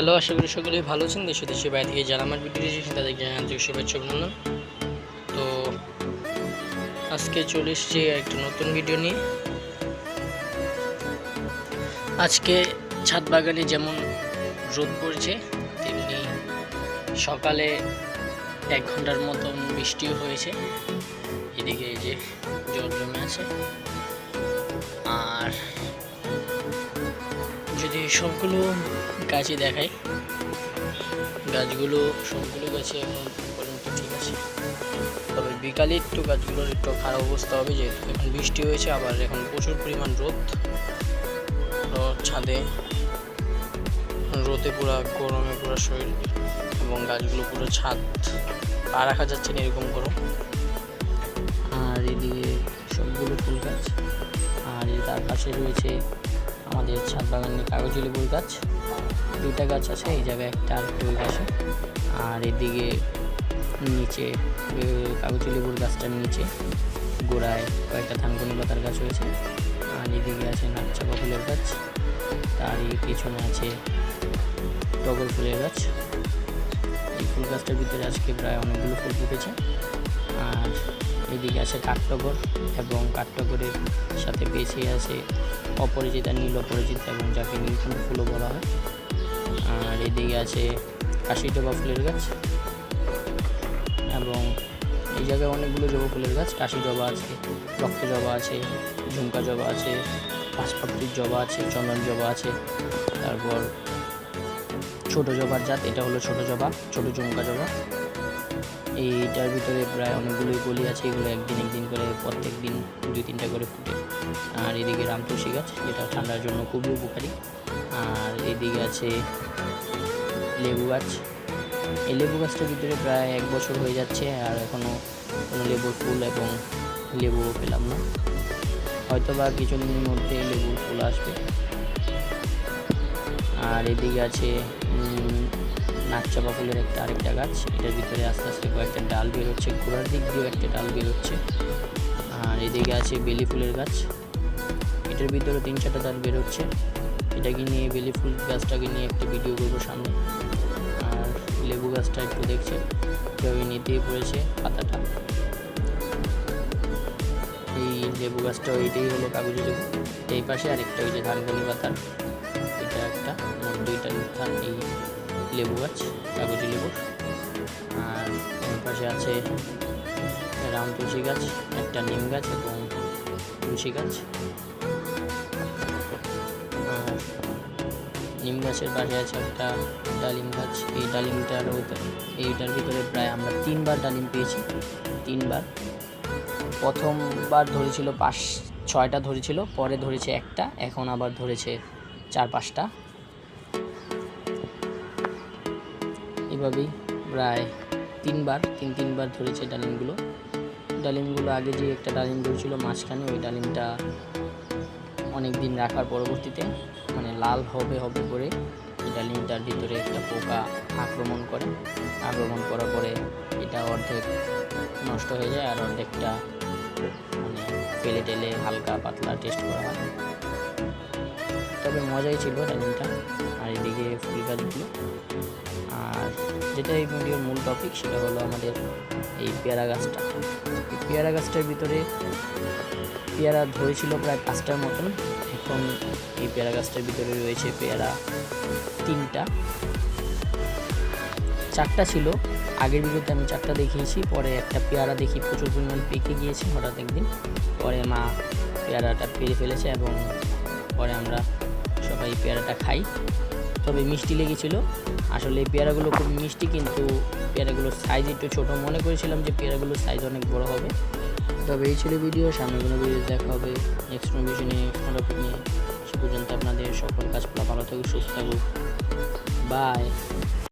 Hello, আশা করি সকলেই ভালো আছেন। দেশে দেশে বাইরে থেকে যারা আমার ভিডিও দেখছেন, তাদের জানাই আন্তরিক শুভেচ্ছা অভিনন্দন। তো আজকে চলে এসছি একটা নতুন ভিডিও নিয়ে। আজকে ছাদ বাগানে যেমন রোদ পড়ছে, তেমনি সকালে এক ঘণ্টার মতন বৃষ্টিও হয়েছে। এদিকে এই যে জল জমে আছে। সবগুলো গাছই দেখাই। গাছগুলো সবগুলো গাছে এখন পর্যন্ত ঠিক আছে। তবে বিকালে একটু গাছগুলোর একটু খারাপ অবস্থা হবে যেহেতু এখন বৃষ্টি হয়েছে, আবার এখন প্রচুর পরিমাণ রোদ। ছাদে রোদে পুরো, গরমে পুরো শরীর এবং গাছগুলো পুরো ছাদ পা রাখা যাচ্ছে না এরকম গরম। আর এদিকে সবগুলো ফুল গাছ, আর তার পাশে রয়েছে আমাদের ছাদ বাগানে কাগজি লেবুর গাছ। দুইটা গাছ আছে, এই জায়গায় একটা আর ওই গাছে আর এদিকে নিচে কাগজি লেবুর গাছটার নিচে। গোড়ায় কয়েকটা থানকুনি পাতার গাছ রয়েছে। আর এদিকে আছে নাকচাপা ফুলের গাছ। তার এই পেছনে আছে টগর ফুলের গাছ। এই ফুল গাছটার ভিতরে আজকে প্রায় অনেকগুলো ফুল ফুটেছে। আর এদিকে আছে কাঠটগর এবং কাঠটগরের সাথে পেছিয়ে আছে অপরিচিতা নীল অপরিচিত এবং যাকে নীলকণ্ঠ ফুলও বলা হয়। আর এদিকে আছে কাশি জবা ফুলের গাছ এবং এই জায়গায় অনেকগুলো জবা ফুলের গাছ। কাশি জবা আছে রক্ত জবা আছে, ঝুমকা জবা আছে পাঁচপাপড়ির জবা আছে, চন্দন জবা আছে। তারপর ছোট জবার জাত, এটা হলো ছোট জবা, ছোট ঝুমকা জবা। এইটার ভিতরে প্রায় অনেকগুলোই গলি আছে, এগুলো একদিন একদিন করে প্রত্যেক দিন দুই তিনটা করে ফুটে। আর এদিকে রামতুলসী গাছ, যেটা ঠান্ডার জন্য খুবই উপকারী। আর এদিকে আছে লেবু গাছ। এই লেবু গাছটার ভিতরে প্রায় এক বছর হয়ে যাচ্ছে, আর এখনও কোনো লেবুর ফুল এবং লেবুও পেলাম না। হয়তো বা কিছুদিনের মধ্যে লেবুর ফুল আসবে। আর এদিকে আছে নাকচাপা ফুলের একটা আরেকটা গাছ। এটার ভিতরে আস্তে আস্তে কয়েকটা ডাল বেরোচ্ছে গোড়ার দিক দিয়েও একটা ডাল বেরোচ্ছে আর এদিকে আছে বেলি ফুলের গাছ। এটার ভিতরে তিন চারটা ডাল বেরোচ্ছে এটাকে নিয়ে বেলি ফুল গাছটাকে নিয়ে একটা ভিডিও করব সামনে। আর লেবু গাছটা একটু দেখছে কেউ নিতেই পড়েছে পাতাটা। এই লেবু গাছটা এইটাই হলো কাগজি লেবু। এই পাশে আরেকটা ওই যে ধানকলি পাতার, এটা একটা, দুইটা ধান, এই লেবু গাছ, কাগজি লেবু। আর ওই পাশে আছে রাম তুলসী গাছ, একটা নিম গাছ এবং তুলসী গাছ। আর নিম গাছের পাশে আছে একটা ডালিম গাছ। এই ডালিমটার এইটার ভিতরে প্রায় আমরা তিনবার ডালিম পেয়েছি, তিনবার। প্রথমবার ধরেছিল পাঁচ ছয়টা ধরেছিল, পরে ধরেছে একটা, এখন আবার ধরেছে চার পাঁচটা। এভাবেই প্রায় তিনবার, তিন, তিনবার ধরেছে ডালিমগুলো। ডালিমগুলো আগে যে একটা ডালিম ধরেছিল মাঝখানে, ওই ডালিমটা অনেক দিন রাখার পরবর্তীতে মানে লাল হবে হবে করে এই ডালিমটার ভিতরে একটা পোকা আক্রমণ করে। আক্রমণ করার পরে এটা অর্ধেক নষ্ট হয়ে যায় আর অর্ধেকটা মানে ফেলে টেলে হালকা পাতলা টেস্ট করা হয়। তবে মজাই ছিল ডালিমটা। আর এদিকে ফুল গাছগুলো। আর যেটা এই ভিডিওর মূল টপিক সেটা হলো আমাদের এই পেয়ারা গাছটা। এই পেয়ারা গাছটার ভিতরে পেয়ারা ধরেছিল প্রায় পাঁচটার মতন। এখন এই পেয়ারা গাছটার ভিতরে রয়েছে পেয়ারা তিনটা। চারটা ছিল। আগের ভিডিওতে আমি চারটা দেখিয়েছি, পরে একটা পেয়ারা দেখি প্রচুর পরিমাণ পেকে গিয়েছে হঠাৎ একদিন। পরে মা পেয়ারাটা পেরে ফেলেছে এবং পরে আমরা সবাই পেয়ারাটা খাই। তবে মিষ্টি লেগেছিল। আসলে পেয়ারাগুলো খুব মিষ্টি কিন্তু পেয়ারাগুলোর সাইজ একটু ছোটো। মনে করেছিলাম যে পেয়ারাগুলোর সাইজ অনেক বড় হবে। তবে এই ছিল ভিডিও সামনে কোনো ভিডিও দেখা হবে। নেক্সট কোনো বিষয় নিয়ে নিয়ে। সে পর্যন্ত আপনাদের সকল গাছপালা ভালো থাকুক সুস্থ থাকুক বাই